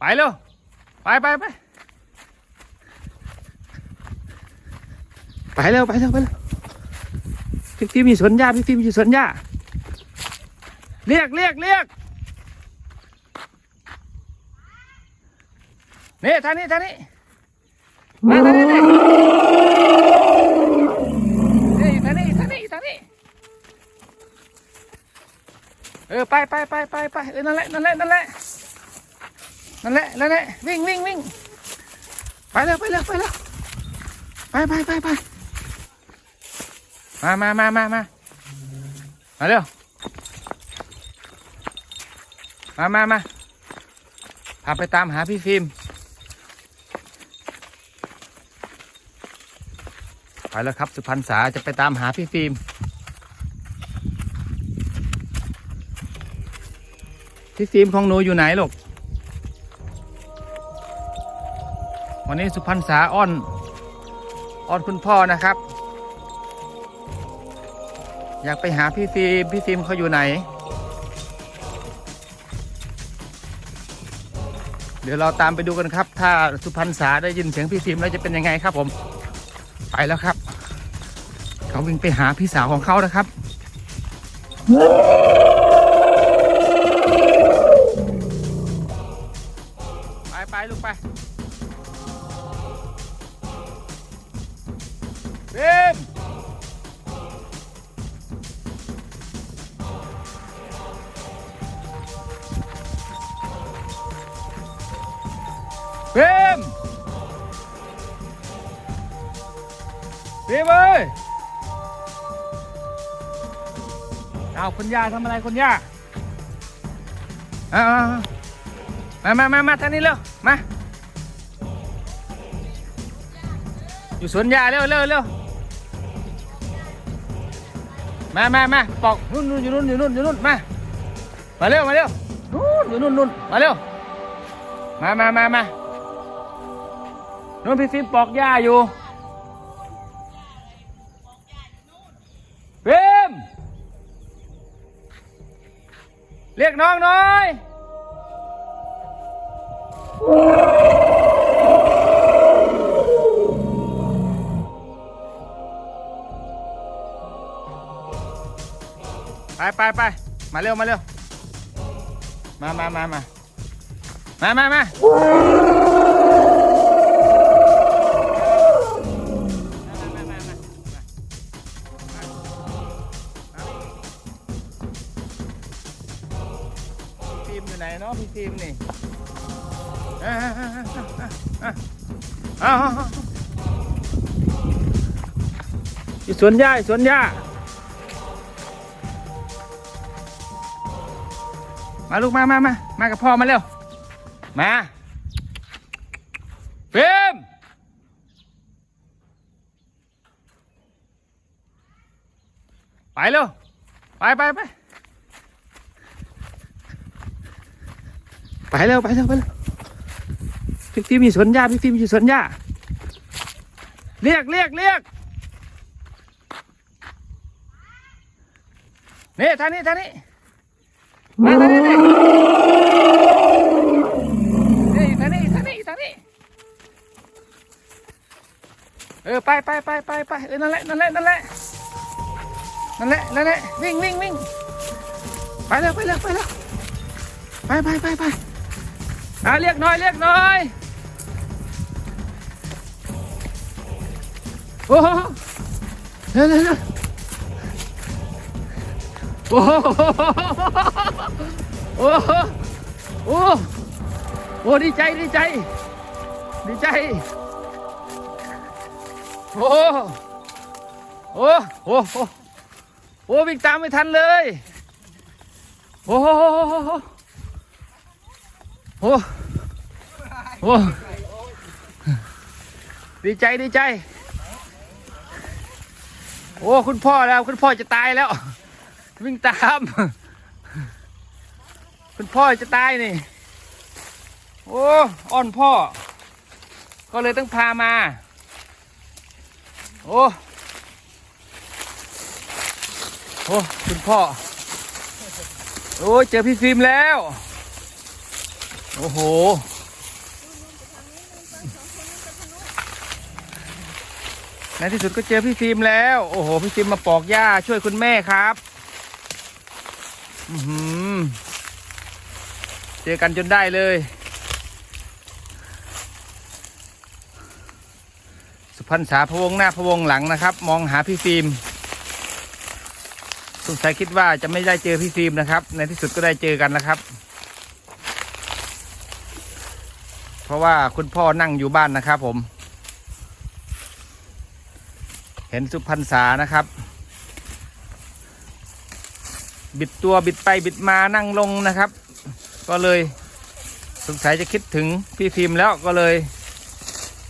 ไปเร็ว ไปไปไปไปเร็วไปเร็วไปเร็วพี่ฟิล์มอยู่สวนหญ้าพี่ฟิล์มอยู่สวนหญ้าเรียกเรียกเรียกนี่ท่านี้ท่านี้มาท่านี้นี่นี่านี้ท่านี้ท่านี้เออไปไปไปไปไปเออนั่นแหละนั่นแหละนั่นแหละ นั่นแหละนั่นแหละวิ่งวิ่งวิ่งไปเร็วไปเร็วไปเร็วไปไปไปไปมามามามามามาเร็วมามามาพาไปตามหาพี่ฟิล์มไปแล้วครับสุพรรณษาจะไปตามหาพี่ฟิล์มพี่ฟิล์มของหนูอยู่ไหนลูก วันนี้สุพรรณษาอ้อนอ้อนคุณพ่อนะครับ อยากไปหาพี่ฟิล์มพี่ฟิล์มเขาอยู่ไหน เดี๋ยวเราตามไปดูกันครับ ถ้าสุพรรณษาได้ยินเสียงพี่ฟิล์มแล้วจะเป็นยังไงครับผม ไปแล้วครับ เขาวิ่งไปหาพี่สาวของเขานะครับไปไปลูกไป บมเบมเบมเอ้ยเอาคุณย่าทำอะไรคุณย่าเอาเอาเอามามามามาทางนี้เร็ว มา อยู่สวนยาเร็วเร็วเร็ว มามามาปอกนู่นนู่นอยู่นู่นอยู่นู่นอยู่นู่นมา มาเร็วมาเร็วนู่นอยู่นู่นนู่นมาเร็ว มามามามานู่นพี่ฟิล์มปอกหญ้าอยู่ฟิล์มเรียกน้องหน่อย ไปไปมาเร็วมาเร็วมามามามามามามาพี่ฟิล์มอยู่ไหนเนาะพี่ฟิล์มนี่อ่าอ่าอ่าอ่าอ่าอ่าอ่าอยู่สวนหญ้าสวนหญ้า มาลูกมามามามากับพ่อมาเร็ว มาเฟรมไปเร็ว ไปไปไปไปเร็วไปเร็วไปเร็วพี่ฟิล์มอยู่สวนหญ้าพี่ฟิล์มอยู่สวนหญ้าเรียกเรียกเรียกนี่ทางนี้ทางนี้ มาทางนี้นี่นี่ทางนี้ทางนี้ทางนี้เออไปไปไปไปไปเออนั่นแหละนั่นแหละนั่นแหละนั่นแหละนั่นแหละวิ่งวิ่งวิ่งไปเร็วไปเร็วไปเร็วไปไปไปไปอะเรียกน่อยเรียกน่อยโอ้โหเร็วเร็วเร็ว โอ้โหโอ้โหโอ้โอ้ดีใจดีใจ ดีใจ โอ้โอ้โอ้โอ้โอ้วิ่งตามไม่ทันเลย โอ้โหโอ้โอ้ดีใจดีใจ โอ้ คุณพ่อแล้ว คุณพ่อจะตายแล้ว วิ่งตาม คุณพ่อจะตายนี่ โอ้อ่อนพ่อ ก็เลยต้องพามา โอ้โอ้คุณพ่อ โอ้เจอพี่ฟิล์มแล้ว โอ้โหในที่สุดก็เจอพี่ฟิล์มแล้ว โอ้โห พี่ฟิล์มมาปอกหญ้าช่วยคุณแม่ครับ เจอกันจนได้เลยสุพรรณษาพะวงหน้าพะวงหลังนะครับ มองหาพี่ฟิล์มสงสัยคิดว่าจะไม่ได้เจอพี่ฟิล์มนะครับ ในที่สุดก็ได้เจอกันแล้วครับ เพราะว่าคุณพ่อนั่งอยู่บ้านนะครับผม เห็นสุพรรณษานะครับ บิดตัวบิดไปบิดมานั่งลงนะครับ ก็เลยสงสัยจะคิดถึงพี่ฟิล์มแล้วก็เลย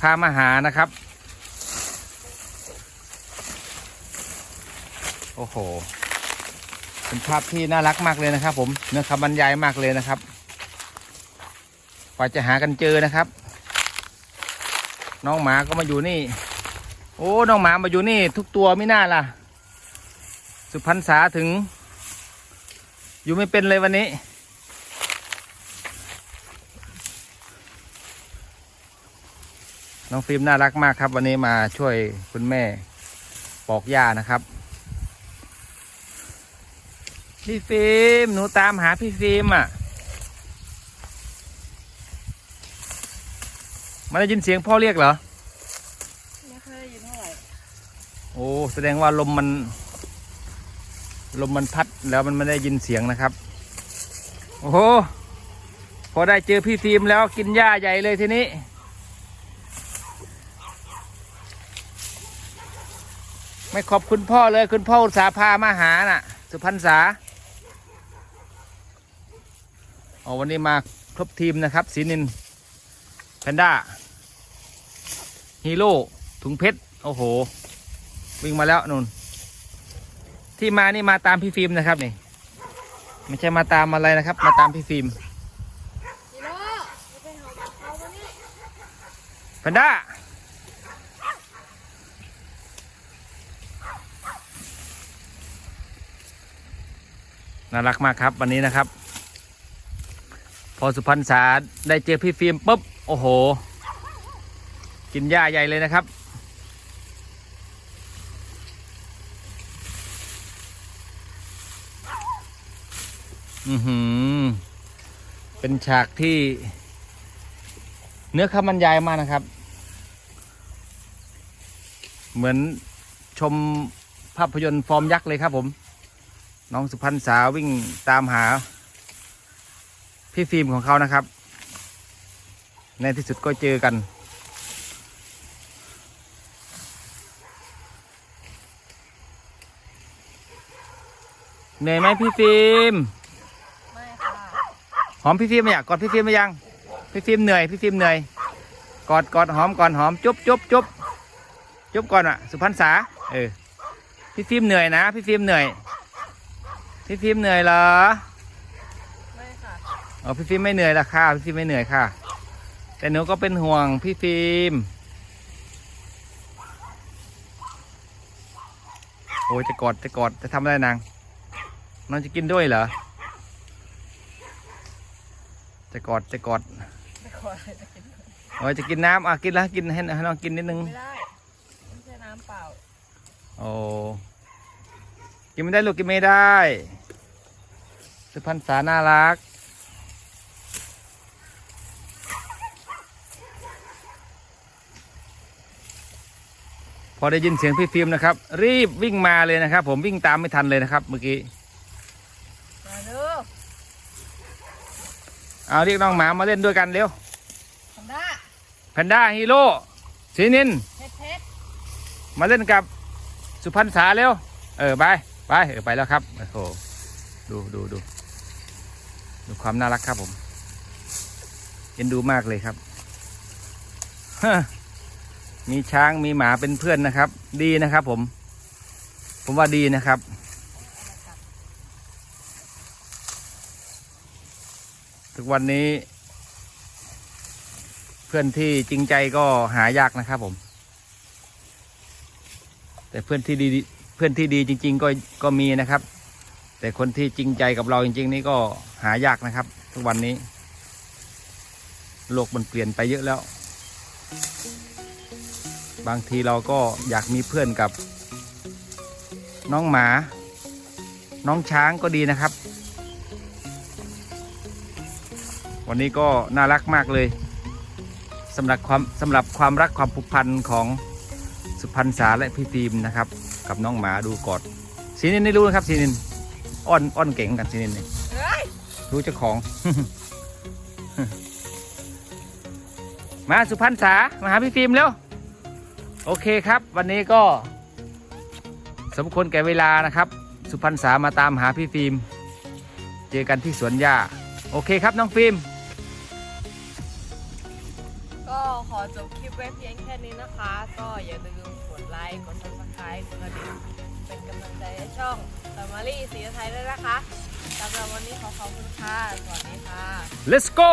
พามาหานะครับ โอ้โห เป็นภาพที่น่ารักมากเลยนะครับ ผมเนื้อคำบรรยายมากเลยนะครับกว่าจะหากันเจอนะครับ น้องหมาก็มาอยู่นี่ โอ้ น้องหมามาอยู่นี่ ทุกตัวไม่น่าล่ะ สุพรรณษาถึง อยู่ไม่เป็นเลยวันนี้ น้องฟิล์มน่ารักมากครับ วันนี้มาช่วยคุณแม่ปอกหญ้านะครับ พี่ฟิล์มหนูตามหาพี่ฟิล์มอะไมาได้ยินเสียงพ่อเรียกเหรอ ไม่เคยได้ยินเท่าไหร่ โอ้ แสดงว่าลมมัน ลมมันพัดแล้วมันไม่ได้ยินเสียงนะครับ โอ้โห พอได้เจอพี่ฟิล์มแล้วกินหญ้าใหญ่เลยทีนี้ ไม่ขอบคุณพ่อเลยคุณพ่ออุตสาพามาหาน่ะ สุพรรณษาอ๋อวันนี้มาครบทีมนะครับสีนินแพนด้าฮีโร่ถุงเพชร โอ้โห วิ่งมาแล้วนุ่น ที่มานี่มาตามพี่ฟิล์มนะครับนี่ไม่ใช่มาตามอะไรนะครับ มาตามพี่ฟิล์มฮีโร่จะไปหาเขาวันนี้แพนด้าน่ารักมากครับวันนี้นะครับ พอสุพรรณษาได้เจอพี่ฟิล์มปุ๊บ โอ้โห กินหญ้าใหญ่เลยนะครับ อือหือ เป็นฉากที่ เนื้อคำบรรยายมากนะครับ เหมือนชมภาพยนตร์ฟอร์มยักษ์เลยครับผม น้องสุพรรณษาวิ่งตามหา พี่ฟิล์มของเขานะครับ ในที่สุดก็เจอกัน เหนื่อยไหมพี่ฟิล์ม อมพี่ฟิล์มไหมอยากกอดพี่ฟิล์มไหมยัง พี่ฟิล์มเหนื่อยพี่ฟิล์มเหนื่อย กอดกอดหอมก่อนหอมจุ๊บจุ๊บจุ๊บจุ๊บก่อนอะ สุพรรณษาเออพี่ฟิล์มเหนื่อยนะ พี่ฟิล์มเหนื่อย พี่ฟิล์มเหนื่อยเหรอไม่ค่ะอ๋อพี่ฟิล์มไม่เหนื่อยละค่ะพี่ฟิล์มไม่เหนื่อยค่ะ แต่หนูก็เป็นห่วงพี่ฟิล์มโอ้ยจะกอดจะกอดจะทำอะไรนางน้องจะกินด้วยเหรอ จะกอดจะกอดไม่ขออะไรจะกินโอ้ยจะกินน้ำอะกินแล้วกินให้ให้น้องกินนิดนึงไม่ได้ไม่ใช่น้ำเปล่าโอ้กินไม่ได้ลูกกินไม่ได้สุพรรณษาน่ารักพอได้ยินเสียงพี่ฟิล์มนะครับ รีบวิ่งมาเลยนะครับ ผมวิ่งตามไม่ทันเลยนะครับ เมื่อกี้ มาเด้อ เอาเรียกน้องหมามาเล่นด้วยกันเร็วทำได้แพนด้าฮีโร่สีนินเพชรเพชรมาเล่นกับสุพรรณษาเร็ว เออไปไปเออไปแล้วครับโอ้โหดูดูดูดูความน่ารักครับผมเอ็นดูมากเลยครับฮะมีช้างมีหมาเป็นเพื่อนนะครับ ดีนะครับผม ผมว่าดีนะครับ ทุกวันนี้ เพื่อนที่จริงใจก็หายากนะครับผม แต่เพื่อนที่ดีเพื่อนที่ดีจริง ๆ ก็ก็มีนะครับ แต่คนที่จริงใจกับเราจริง ๆ นี่ก็หายากนะครับ ทุกวันนี้ โลกมันเปลี่ยนไปเยอะแล้ว บางทีเราก็อยากมีเพื่อนกับ น้องหมา น้องช้างก็ดีนะครับ วันนี้ก็น่ารักมากเลยสำหรับความสำหรับความรักความผูกพันของสุพรรณษาและพี่ฟิล์มนะครับ กับน้องหมาดูกอดสีนินนี่รู้นะครับสีนินอ้อนอ้อนเก่งกันสีนินนี่เฮ้ยรู้เจ้าของ มาสุพรรณษามาหาพี่ฟิล์มเร็วโอเคครับ วันนี้ก็ สมควรแก่เวลานะครับ สุพรรณษามาตามหาพี่ฟิล์มเจอกันที่สวนหญ้า โอเคครับน้องฟิล์ม ขอจบคลิปไว้เพียงแค่นี้นะคะ ก็อย่าลืมกดไลค์กดซับสไครต์กดกระดิ่งเป็นกำลังใจให้ช่องสมารีสีไทยด้วยนะคะสำหรับวันนี้ขอขอบคุณค่ะ สวัสดีค่ะ let's go